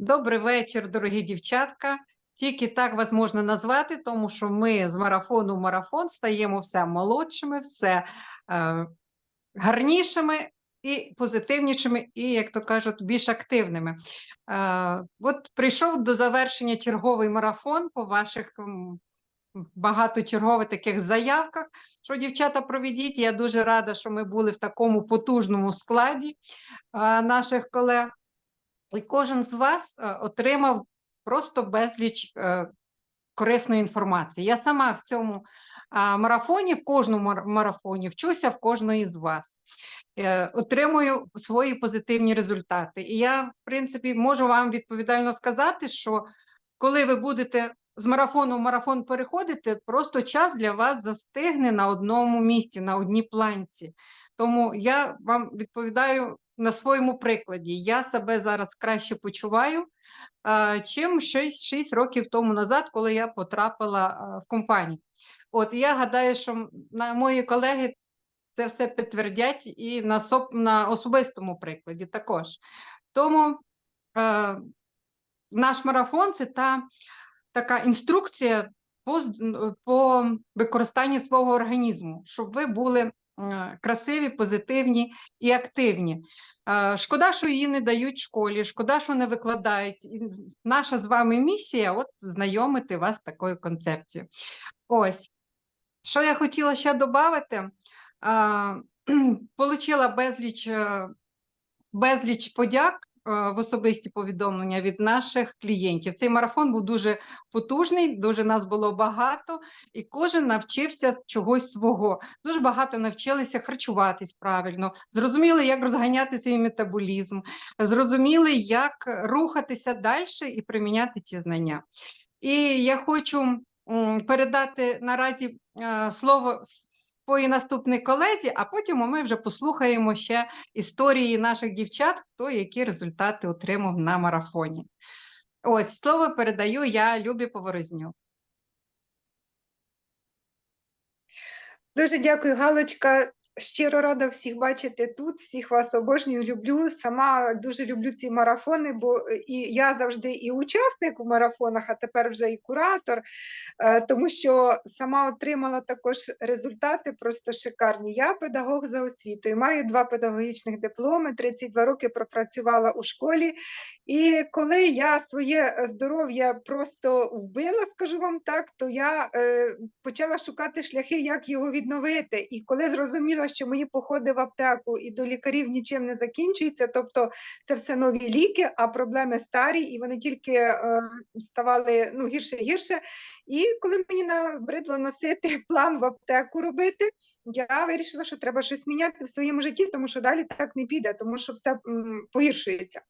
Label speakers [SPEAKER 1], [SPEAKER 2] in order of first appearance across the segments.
[SPEAKER 1] Добрий вечір, дорогі дівчатка. Тільки так вас можна назвати, тому що ми з марафону в марафон стаємо все молодшими, все е, гарнішими і позитивнішими, і, як то кажуть, більш активними. Е, от прийшов до завершення черговий марафон по ваших багаточергових таких заявках, що дівчата проведіть. Я дуже рада, що ми були в такому потужному складі е, наших колег. І кожен з вас е, отримав просто безліч е, корисної інформації. Я сама в цьому марафоні, в кожному марафоні вчуся в кожної з вас. Е, Отримую свої позитивні результати. І я, в принципі, можу вам відповідально сказати, що коли ви будете з марафону в марафон переходити, просто час для вас застигне на одному місці, на одній планці. Тому я вам відповідаю на своєму прикладі. Я себе зараз краще почуваю, чим 6, 6 років тому назад, коли я потрапила в компанію. От я гадаю, що на мої колеги це все підтвердять і на, на особистому прикладі також. Тому е, наш марафон це та така інструкція по, по використанню свого організму, щоб ви були красиві, позитивні і активні. Е, Шкода, що її не дають школі, шкода, що не викладають. І наша з вами місія от знайомити вас з такою концепцією. Ось, що я хотіла ще додати. Получила безліч, е, безліч подяк е, в особисті повідомлення від наших клієнтів. Цей марафон був дуже потужний, дуже нас було багато, і кожен навчився чогось свого. Дуже багато навчилися харчуватись правильно, зрозуміли, як розганяти свій метаболізм, зрозуміли, як рухатися далі і приміняти ці знання. І я хочу передати наразі е, слово своїй наступній колезі, а потім ми вже послухаємо ще історії наших дівчат, хто які результати отримав на марафоні. Ось слово передаю я Любі Поворозню.
[SPEAKER 2] Дуже дякую, Галочка. Щиро рада всіх бачити тут, всіх вас обожнюю, люблю. Сама дуже люблю ці марафони, бо е, і я завжди і учасник у марафонах, а тепер вже і куратор, е, тому що сама отримала також результати просто шикарні. Я педагог за освітою, маю два педагогічних дипломи, 32 роки пропрацювала у школі. І коли я своє е, здоров'я просто вбила, скажу вам так, то я почала шукати шляхи, як його відновити. І коли зрозуміла, що мої походи в аптеку і до лікарів нічим не закінчуються, тобто це все нові ліки, а проблеми старі, і вони тільки е, ставали ну, гірше гірше. І коли мені набридло носити план в аптеку робити, я вирішила, що треба щось міняти в своєму житті, тому що далі так не піде, тому що все погіршується.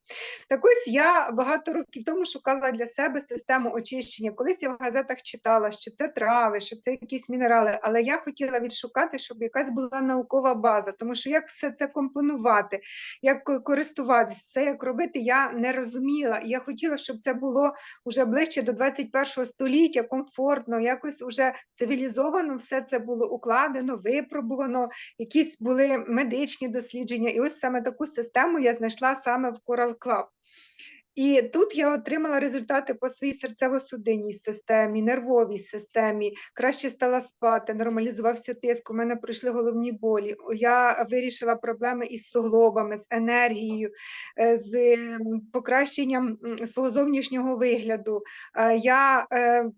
[SPEAKER 2] Так ось я багато років тому шукала для себе систему очищення. Колись я в газетах читала, що це трави, що це якісь мінерали, але я хотіла відшукати, щоб якась була наукова база, тому що як все це компонувати, як ко- користуватись, все як робити, я не розуміла. Я хотіла, щоб це було вже ближче до 21 століття, комфортно, якось уже цивілізовано все це було укладено, випробувано, якісь були медичні дослідження. І ось саме таку систему я знайшла саме в Coral Club. І тут я отримала результати по своїй серцево-судинній системі, нервовій системі, краще стала спати, нормалізувався тиск, у мене пройшли головні болі. Я вирішила проблеми із суглобами, з енергією, е, з покращенням свого зовнішнього вигляду. Е, Я, е,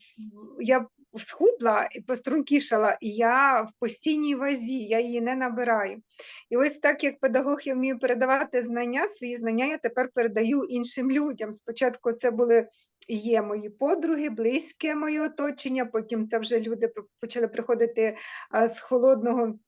[SPEAKER 2] я схудла і пострункішала, і я в постійній вазі, я її не набираю. І ось так як педагог я вмію передавати знання, свої знання я тепер передаю іншим людям. Спочатку це були є мої подруги, близьке моє оточення, потім це вже люди почали приходити з холодного.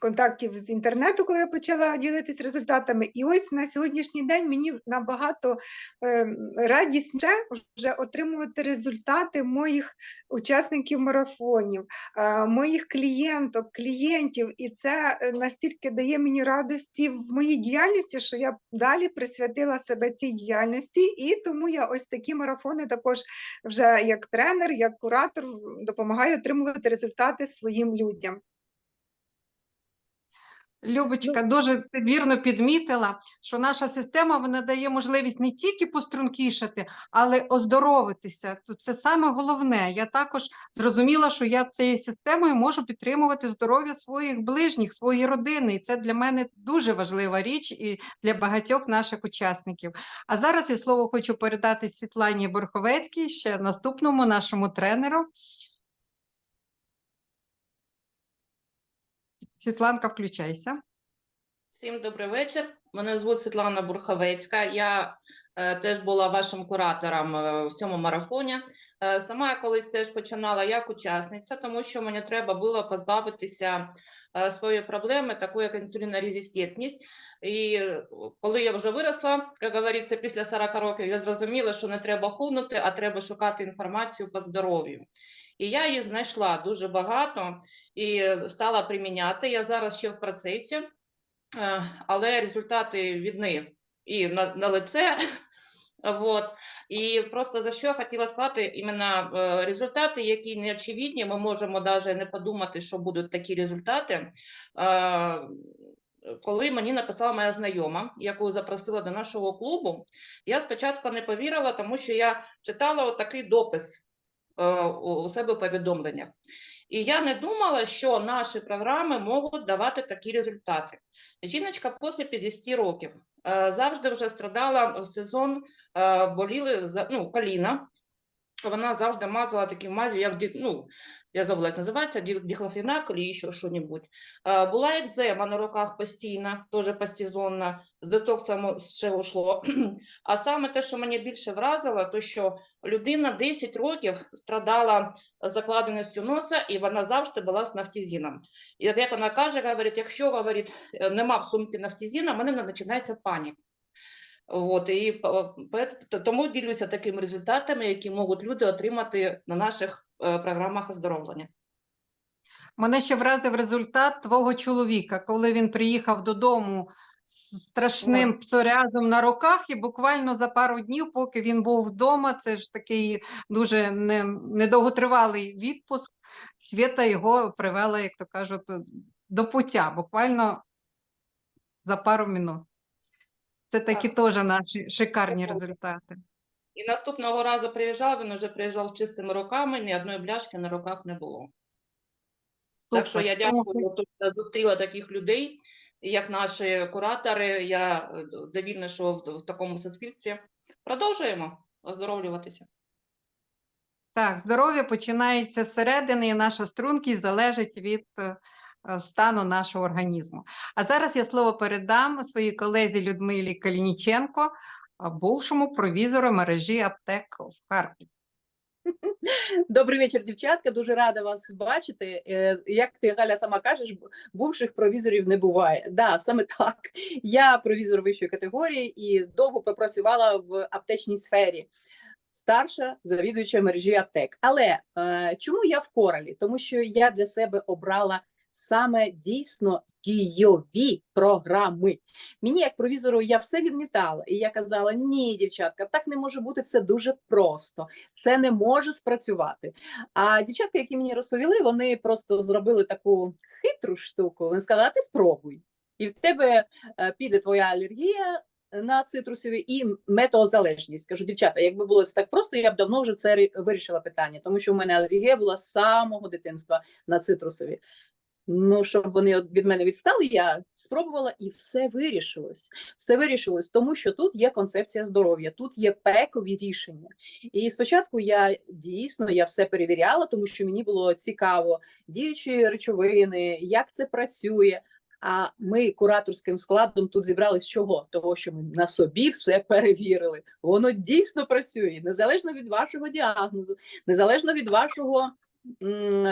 [SPEAKER 2] Контактів з інтернету, коли я почала ділитись результатами, і ось на сьогоднішній день мені набагато е, радісніше вже отримувати результати моїх учасників марафонів, е, моїх клієнток, клієнтів, і це е, настільки дає мені радості в моїй діяльності, що я далі присвятила себе цій діяльності, і тому я ось такі марафони також вже як тренер, як куратор допомагаю отримувати результати своїм людям.
[SPEAKER 1] Любочка дуже вірно підмітила, що наша система вона дає можливість не тільки пострункішати, але оздоровитися. То Це саме головне. Я також зрозуміла, що я цією системою можу підтримувати здоров'я своїх ближніх, своєї родини. І це для мене дуже важлива річ і для багатьох наших учасників. А зараз я слово хочу передати Світлані Борховецькій, ще наступному нашому тренеру. Світланка, включайся.
[SPEAKER 3] Всім добрий вечір. Мене звуть Світлана Бурховецька. Я е, теж була вашим куратором е, в цьому марафоні. Е, сама я колись теж починала як учасниця, тому що мені треба було позбавитися е, своєї проблеми, такої як інсулінорезистентність. І коли я вже виросла, як говориться, після 40 років, я зрозуміла, що не треба худнути, а треба шукати інформацію по здоров'ю. І я її знайшла дуже багато і стала приміняти. Я зараз ще в процесі. Е, але результати видны і на, на лице. Вот. І просто за що я хотіла сказати, іменно е, результати, які не очевидні, ми можемо навіть не подумати, що будуть такі результати. Е, Коли мені написала моя знайома, яку запросила до нашого клубу, я спочатку не повірила, тому що я читала такий допис у у себе повідомлення. І я не думала, що наші програми можуть давати такі результати. Жіночка після 50 років е, завжди вже страдала в сезон, е, боліли ну, коліна. Вона завжди мазала такі мазі, як ну, я забула, як називається, ді- діхлофенак ще що-небудь. Е, Була екзема на руках постійна, теж постізонна, з детоксом ще ушло. А саме те, що мені більше вразило, то що людина 10 років страдала закладеністю носа, і вона завжди була з нафтізіном. І як вона каже, говорить, якщо говорить, е, нема в сумці нафтізіна, в мене починається паніка. От, і тому ділюся такими результатами, які можуть люди отримати на наших е, програмах оздоровлення.
[SPEAKER 1] Мене ще вразив результат твого чоловіка, коли він приїхав додому з страшним псоріазом на руках, і буквально за пару днів, поки він був вдома, це ж такий дуже недовготривалий відпуск. Свята його привела, як то кажуть, до пуття, буквально за пару минут. Це такі
[SPEAKER 3] Так.
[SPEAKER 1] теж наші шикарні результати.
[SPEAKER 3] І наступного разу приїжджав, він вже приїжджав з чистими руками, ні одної бляшки на руках не було. Так що я дякую, що зустріла таких людей, як наші куратори. Я е, довільна, що в, в такому суспільстві. Продовжуємо оздоровлюватися.
[SPEAKER 1] Так, здоров'я починається зсередини, і наша стрункість залежить від е, стану нашого організму. А зараз я слово передам своїй колезі Людмилі Калініченко, бувшому провізору мережі аптек в Харкові.
[SPEAKER 4] Добрий вечір, дівчатка. Дуже рада вас бачити. Е, Як ти Галя сама кажеш, бувших провізорів не буває. Да, саме так. Я провізор вищої категорії і довго пропрацювала в аптечній сфері. Старша завідуюча мережі аптек. Але е, чому я в коралі? Тому що я для себе обрала саме дійсно дійові програми. Мені, як провізору, я все відмітала, і я казала: ні, дівчатка, так не може бути. Це дуже просто це не може спрацювати. А дівчатка, які мені розповіли, вони просто зробили таку хитру штуку. Вони сказали, а ти спробуй. І в тебе е, піде твоя алергія на цитрусові і метеозалежність. Кажу, дівчата, якби було це так просто, я б давно вже це вирішила питання, тому що в мене алергія була з самого дитинства на цитрусові. Ну, щоб вони від мене відстали, я спробувала і все вирішилось. Все вирішилось, тому що тут є концепція здоров'я, тут є пекові рішення. І спочатку я дійсно я все перевіряла, тому що мені було цікаво діючі речовини, як це працює. А ми кураторським складом тут зібрались чого? Того, що ми на собі все перевірили. Воно дійсно працює незалежно від вашого діагнозу, незалежно від вашого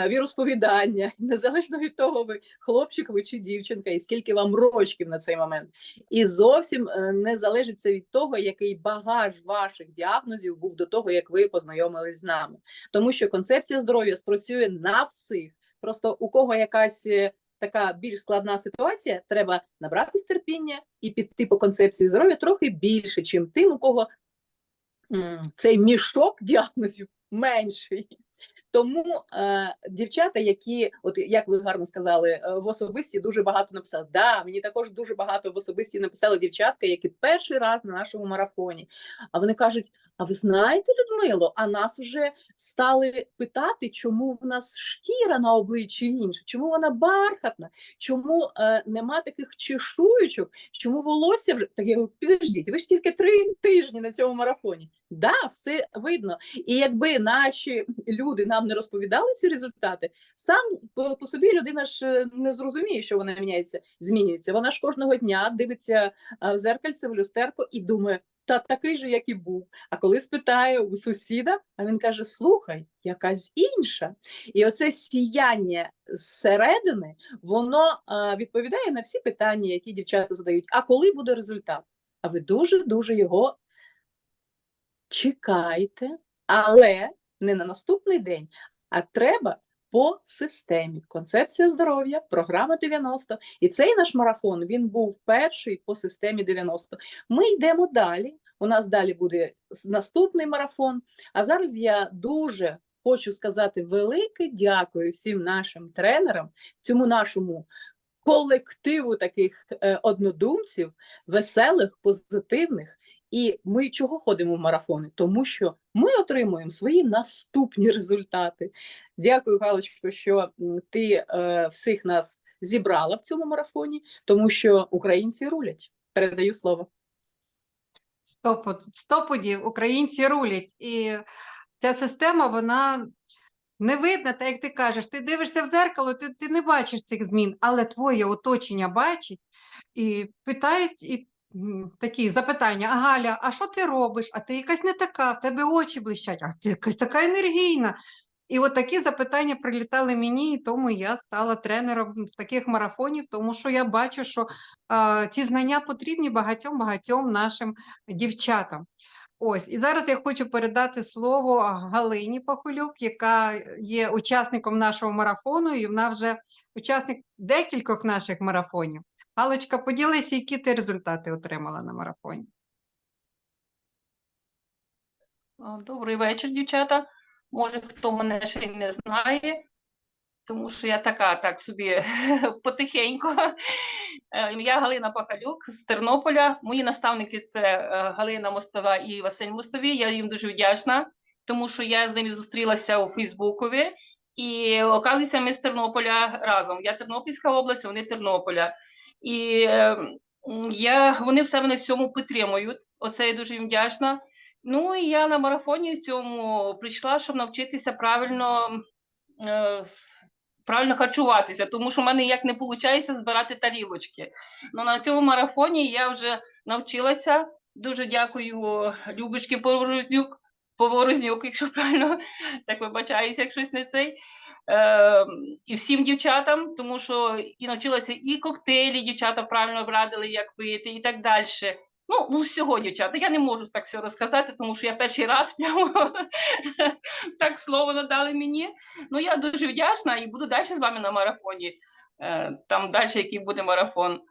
[SPEAKER 4] віросповідання, незалежно від того, ви хлопчик ви чи дівчинка, і скільки вам рочків на цей момент. І зовсім е, не залежить це від того, який багаж ваших діагнозів був до того, як ви познайомились з нами. Тому що концепція здоров'я спрацює на всіх. Просто у кого якась е, така більш складна ситуація, треба набратись терпіння і піти по концепції здоров'я трохи більше, чим тим, у кого цей мішок діагнозів менший. Тому е, дівчата, які, от як ви гарно сказали, е, в особисті дуже багато написали. Да, мені також дуже багато в особисті написали дівчатка, які перший раз на нашому марафоні. А вони кажуть: а ви знаєте, Людмило, а нас уже стали питати, чому в нас шкіра на обличчі інша, чому вона бархатна, чому е, нема таких чешуючок, чому волосся вже так я говорю, підождіть, ви ж тільки три тижні на цьому марафоні. Да, все видно. І якби наші люди нам не розповідали ці результати, сам по, собі людина ж е, не зрозуміє, що вона міняється, змінюється. Вона ж кожного дня дивиться в зеркальце, в люстерко і думає, та такий же, як і був. А коли спитає у сусіда, а він каже: Слухай, якась інша. І оце сіяння зсередини, воно а, відповідає на всі питання, які дівчата задають. А коли буде результат? А ви дуже дуже його чекайте, але не на наступний день, а треба по системі. Концепція здоров'я, програма 90. І цей наш марафон він був перший по системі 90. Ми йдемо далі. У нас далі буде наступний марафон. А зараз я дуже хочу сказати велике дякую всім нашим тренерам, цьому нашому колективу таких е, однодумців, веселих, позитивних. І ми чого ходимо в марафони? Тому що ми отримуємо свої наступні результати. Дякую, Галочко, що ти е, всіх нас зібрала в цьому марафоні, тому що українці рулять. Передаю слово.
[SPEAKER 1] Сто пуд- українці рулять. І ця система, вона не видна, так як ти кажеш. Ти дивишся в зеркало, ти, ти не бачиш цих змін, але твоє оточення бачить і питають і такі запитання: а Галя, а що ти робиш? А ти якась не така, в тебе очі блищать, а ти якась така енергійна. І от такі запитання прилітали мені, і тому я стала тренером з таких марафонів, тому що я бачу, що а, ці знання потрібні багатьом багатьом нашим дівчатам. Ось, і зараз я хочу передати слово Галині Пахулюк, яка є учасником нашого марафону, і вона вже учасник декількох наших марафонів. Галочка, поділися, які ти результати отримала на марафоні.
[SPEAKER 5] Добрий вечір, дівчата. Може, хто мене ще й не знає, тому що я така, так собі потихеньку. Е, Я Галина Пахалюк з Тернополя. Мої наставники це е, Галина Мостова і Василь Мостові. Я їм дуже вдячна, тому що я з ними зустрілася у Фейсбукові. І оказується, ми з Тернополя разом. Я Тернопільська область, вони Тернополя. І е, я, вони все мене в цьому підтримують. Оце я дуже їм вдячна. Ну і я на марафоні цьому прийшла, щоб навчитися правильно, е, правильно харчуватися, тому що в мене ніяк не виходить збирати тарілочки. Ну на цьому марафоні я вже навчилася. Дуже дякую Любочки Поворознюк, Поворознюк, якщо правильно так вибачаюся, як щось не цей. Е, і всім дівчатам, тому що і навчилася і коктейлі, дівчата правильно радили, як пити, і так далі. Ну, ну всього, дівчата. Я не можу так все розказати, тому що я перший раз прямо так слово надали мені. Ну, я дуже вдячна і буду далі з вами на марафоні. Е, Там далі, який буде марафон.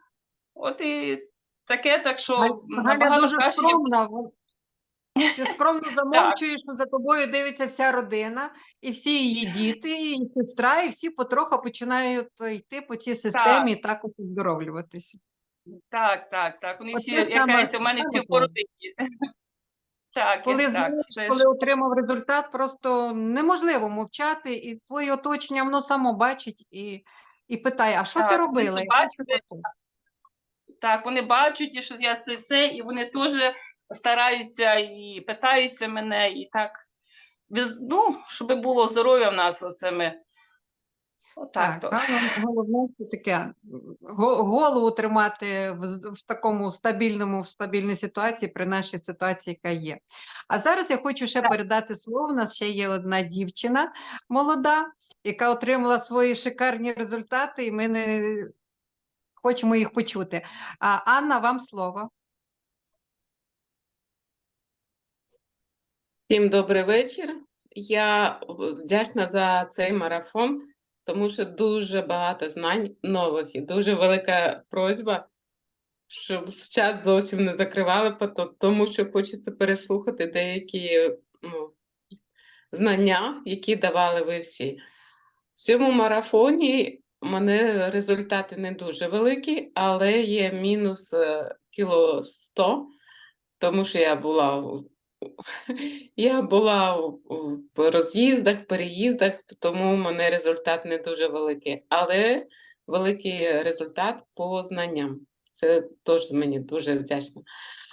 [SPEAKER 5] От і таке, так що
[SPEAKER 1] Галя
[SPEAKER 5] набагато
[SPEAKER 1] дуже
[SPEAKER 5] краще.
[SPEAKER 1] Ти скромно замовчуєш, що за тобою дивиться вся родина, і всі її діти, і сестра, і всі потроху починають йти по цій системі і так оздоровлюватися.
[SPEAKER 5] Так, так, так. Вони
[SPEAKER 1] Оце
[SPEAKER 5] всі,
[SPEAKER 1] саме
[SPEAKER 5] якась у мене всі
[SPEAKER 1] важливо.
[SPEAKER 5] породині. Так,
[SPEAKER 1] Коли
[SPEAKER 5] так,
[SPEAKER 1] знаєш,
[SPEAKER 5] це
[SPEAKER 1] коли
[SPEAKER 5] ж-
[SPEAKER 1] отримав результат, просто неможливо мовчати, і твоє оточення воно само бачить і, і питає: а що ти
[SPEAKER 5] Так, вони
[SPEAKER 1] робила? Яка ти
[SPEAKER 5] бачили,
[SPEAKER 1] робила?»
[SPEAKER 5] Так, вони бачать, і що я це все, і вони теж стараються і питаються мене, і так. Ну, щоб було здоров'я в нас оце ми. Отак то.
[SPEAKER 1] головне це таке голову тримати в, в такому стабільному, в стабільній ситуації при нашій ситуації, яка є. А зараз я хочу ще передати слово. У нас ще є одна дівчина молода, яка отримала свої шикарні результати, і ми не хочемо їх почути. А, Анна, вам слово.
[SPEAKER 6] Всім добрий вечір. Я вдячна за цей марафон, тому що дуже багато знань нових і дуже велика просьба, щоб чат зовсім не закривали, тому що хочеться переслухати деякі ну, знання, які давали ви всі. В цьому марафоні мене результати не дуже великі, але є мінус е, кіло 100, тому що я була я була в в роз'їздах, переїздах, тому у мене результат не дуже великий, але великий результат по знанням. Це теж мені дуже вдячна.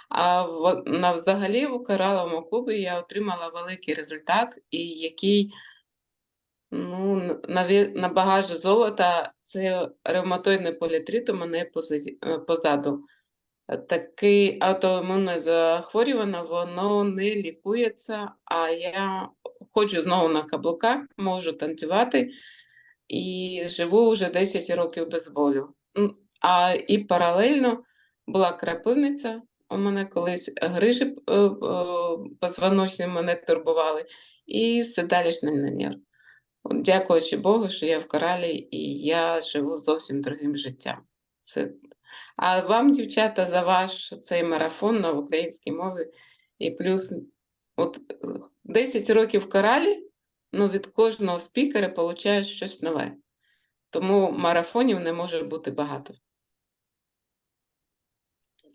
[SPEAKER 6] А в, на взагалі в кораловому клубі я отримала великий результат, і який ну, на, на багаж золота це ревматоїдний політрит у мене е, позаду. Таке аутоімунне захворювання, воно не лікується, а я ходжу знову на каблуках, можу танцювати і живу вже 10 років без болю. А і паралельно була крапивниця. У мене колись грижі е, е, позвоночні мене турбували, і седалищний нерв. Дякуючи Богу, що я в коралі і я живу зовсім другим життям. Це... А вам, дівчата, за ваш цей марафон на українській мові. І плюс от е, 10 років коралі, ну від кожного спікера получаєш щось нове. Тому марафонів не може бути багато.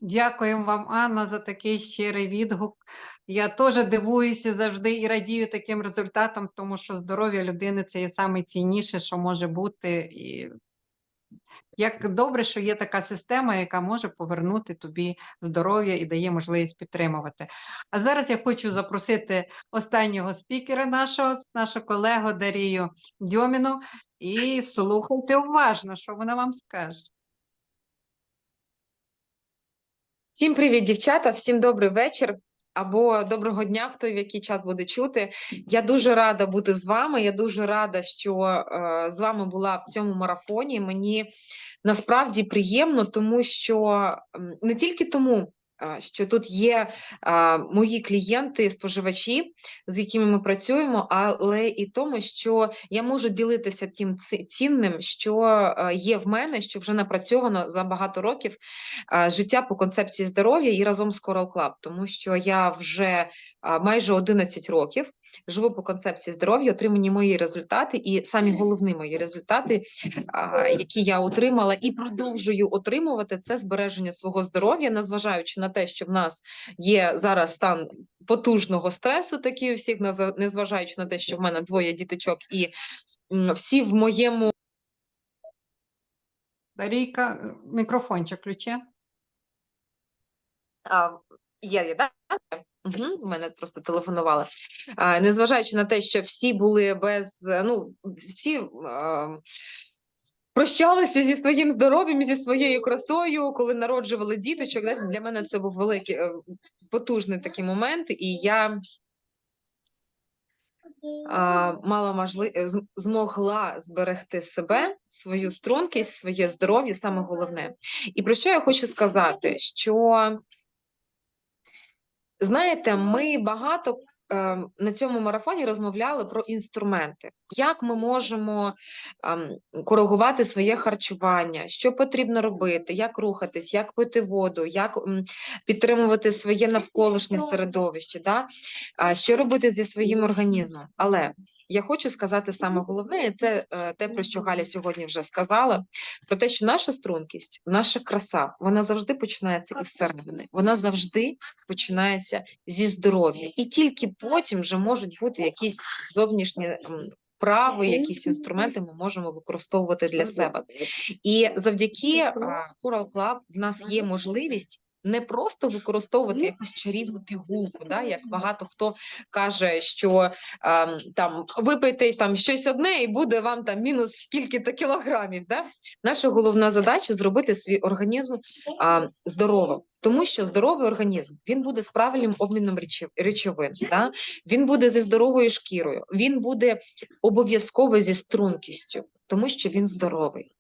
[SPEAKER 1] Дякуємо вам, Анна, за такий щирий відгук. Я теж дивуюся завжди і радію таким результатам, тому що здоров'я людини це є найцінніше, що може бути. І як добре, що є така система, яка може повернути тобі здоров'я і дає можливість підтримувати. А зараз я хочу запросити останнього спікера нашого, нашу колегу Дарію Дьоміну, і слухайте уважно, що вона вам скаже.
[SPEAKER 7] Всім привіт, дівчата, всім добрий вечір або доброго дня, хто в який час буде чути. Я дуже рада бути з вами. Я дуже рада, що е, з вами була в цьому марафоні. Мені насправді приємно, тому що не тільки тому. Що тут є мої клієнти, споживачі, з якими ми працюємо, але і тому, що я можу ділитися тим цінним, що є в мене, що вже напрацьовано за багато років життя по концепції здоров'я і разом з Coral Club, тому що я вже майже 11 років живу по концепції здоров'я, отримані мої результати, і самі головні мої результати, які я отримала і продовжую отримувати, це збереження свого здоров'я, незважаючи на те, що в нас є зараз стан потужного стресу, такий у всіх, незважаючи на те, що в мене двоє діточок, і всі в моєму
[SPEAKER 1] Дарійка, мікрофончик ключе.
[SPEAKER 7] Є, є, да? Угу, мене просто телефонували. А, незважаючи на те, що всі були без, ну, всі а, прощалися зі своїм здоров'ям, зі своєю красою, коли народжували діточок. Для мене це був великий, е, потужний такий момент, і я а, мала можливість змогла зберегти себе, свою стрункість, своє здоров'я, саме головне. І про що я хочу сказати? Що Знаєте, ми багато е, на цьому марафоні розмовляли про інструменти, як ми можемо ем, коригувати своє харчування, що потрібно робити, як рухатись, як пити воду, як підтримувати своє навколишнє середовище, да? що робити зі своїм організмом. Але я хочу сказати саме головне, і це е, те, про що Галя сьогодні вже сказала, про те, що наша стрункість, наша краса, вона завжди починається із середини. Вона завжди починається зі здоров'я, і тільки потім вже можуть бути якісь зовнішні вправи, якісь інструменти ми можемо використовувати для себе. І завдяки Coral Club в нас є можливість. Не просто використовувати якусь чарівну пігулку, да, як багато хто каже, що ем, там випийте там щось одне, і буде вам там мінус скільки-то кілограмів. Да? Наша головна задача зробити свій організм а, здоровим, тому що здоровий організм він буде з правильним обміном речовин, да? він буде зі здоровою шкірою, він буде обов'язково зі стрункістю, тому що він здоровий.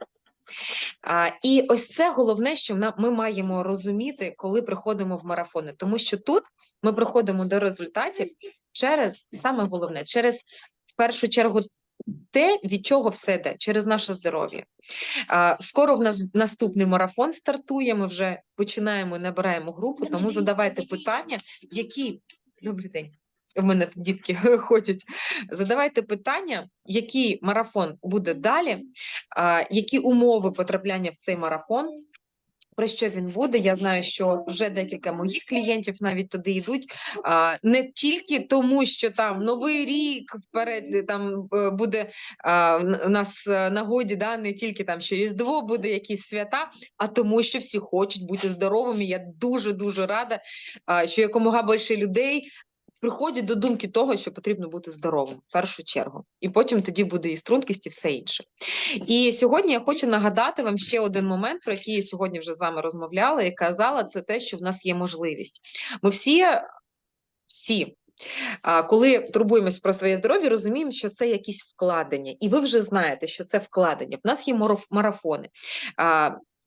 [SPEAKER 7] І ось це головне, що ми маємо розуміти, коли приходимо в марафони, тому що тут ми приходимо до результатів через саме головне, через в першу чергу те, від чого все йде, через наше здоров'я. Скоро в нас наступний марафон стартує. Ми вже починаємо, набираємо групу, тому задавайте питання, які добрий день. В мене дітки ходять. Задавайте питання, який марафон буде далі, які умови потрапляння в цей марафон. Про що він буде? Я знаю, що вже декілька моїх клієнтів навіть туди йдуть. Не тільки тому, що там новий рік вперед там е, буде у нас е, нагоді, да, не тільки там що Різдво буде якісь свята, а тому, що всі хочуть бути здоровими. Я дуже дуже рада, що якомога більше людей приходять до думки того, що потрібно бути здоровим в першу чергу, і потім тоді буде і стрункість, і все інше. І сьогодні я хочу нагадати вам ще один момент, про який я сьогодні вже з вами розмовляла і казала, це те, що в нас є можливість. Ми всі, всі. Коли турбуємось про своє здоров'я, розуміємо, що це якісь вкладення, і ви вже знаєте, що це вкладення. В нас є мараф- марафони.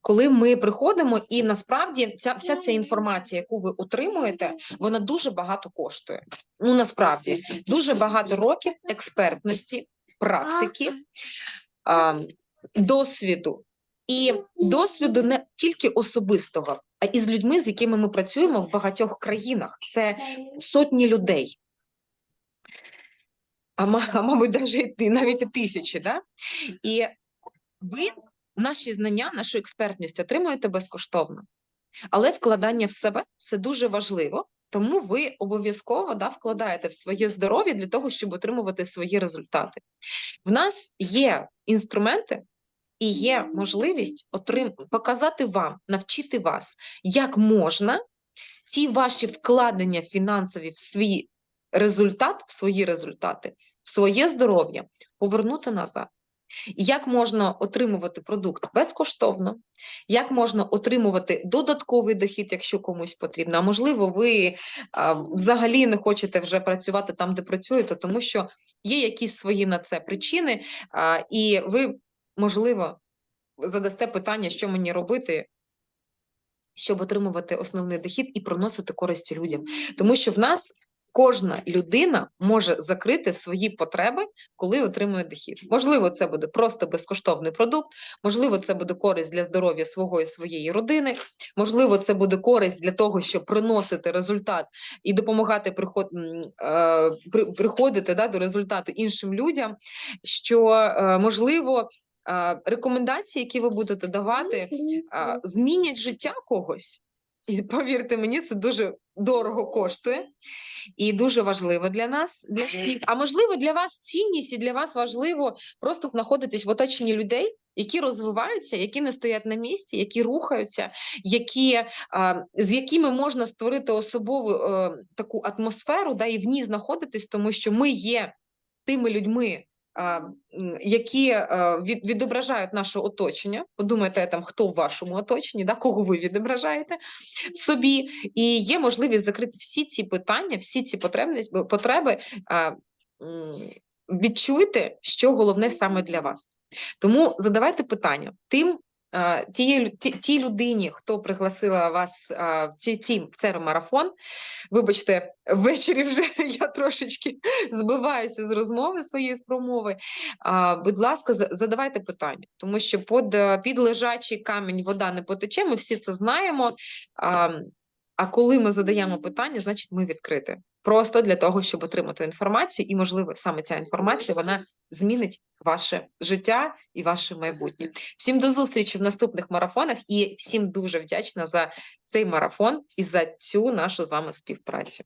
[SPEAKER 7] Коли ми приходимо, і насправді ця вся ця інформація, яку ви отримуєте, вона дуже багато коштує. Ну насправді дуже багато років експертності, практики, а, досвіду. І досвіду не тільки особистого, а і з людьми, з якими ми працюємо в багатьох країнах. Це сотні людей. А, ма- мабуть, навіть і тисячі. Да? І ви наші знання, нашу експертність отримуєте безкоштовно. Але вкладання в себе це дуже важливо, тому ви обов'язково да, вкладаєте в своє здоров'я для того, щоб отримувати свої результати. В нас є інструменти і є можливість отрим... показати вам, навчити вас, як можна ті ваші вкладення фінансові в свій результат, в свої результати, в своє здоров'я повернути назад. Як можна отримувати продукт безкоштовно, як можна отримувати додатковий дохід, якщо комусь потрібно. А можливо, ви а, взагалі не хочете вже працювати там, де працюєте, тому що є якісь свої на це причини, а, і ви, можливо, задасте питання, що мені робити, щоб отримувати основний дохід і приносити користь людям. Тому що в нас кожна людина може закрити свої потреби, коли отримує дохід. Можливо, це буде просто безкоштовний продукт, можливо, це буде користь для здоров'я свого і своєї родини, можливо, це буде користь для того, щоб приносити результат і допомагати приход, е, при, приходити да, до результату іншим людям, що е, можливо. е, Рекомендації, які ви будете давати, змінять життя когось. І повірте мені, це дуже дорого коштує і дуже важливо для нас, для всіх. А можливо, для вас цінність і для вас важливо просто знаходитись в оточенні людей, які розвиваються, які не стоять на місці, які рухаються, які, з якими можна створити особову е, таку атмосферу, да, і в ній знаходитись, тому що ми є тими людьми. Які відображають наше оточення, подумайте там, хто в вашому оточенні, да, кого ви відображаєте в собі, і є можливість закрити всі ці питання, всі ці потреби. Відчуйте, що головне саме для вас. Тому задавайте питання тим, а, тієї ті- тій людині, хто пригласила вас а, в цей тім в цей марафон. Вибачте, ввечері вже я трошечки збиваюся з розмови своєї з промови. Будь ласка, задавайте питання, тому що під, е, під лежачий камінь вода не потече. Ми всі це знаємо. А коли ми задаємо питання, значить ми відкриті. Просто для того, щоб отримати інформацію, і можливо саме ця інформація вона змінить ваше життя і ваше майбутнє. Всім до зустрічі в наступних марафонах і всім дуже вдячна за цей марафон і за цю нашу з вами співпрацю.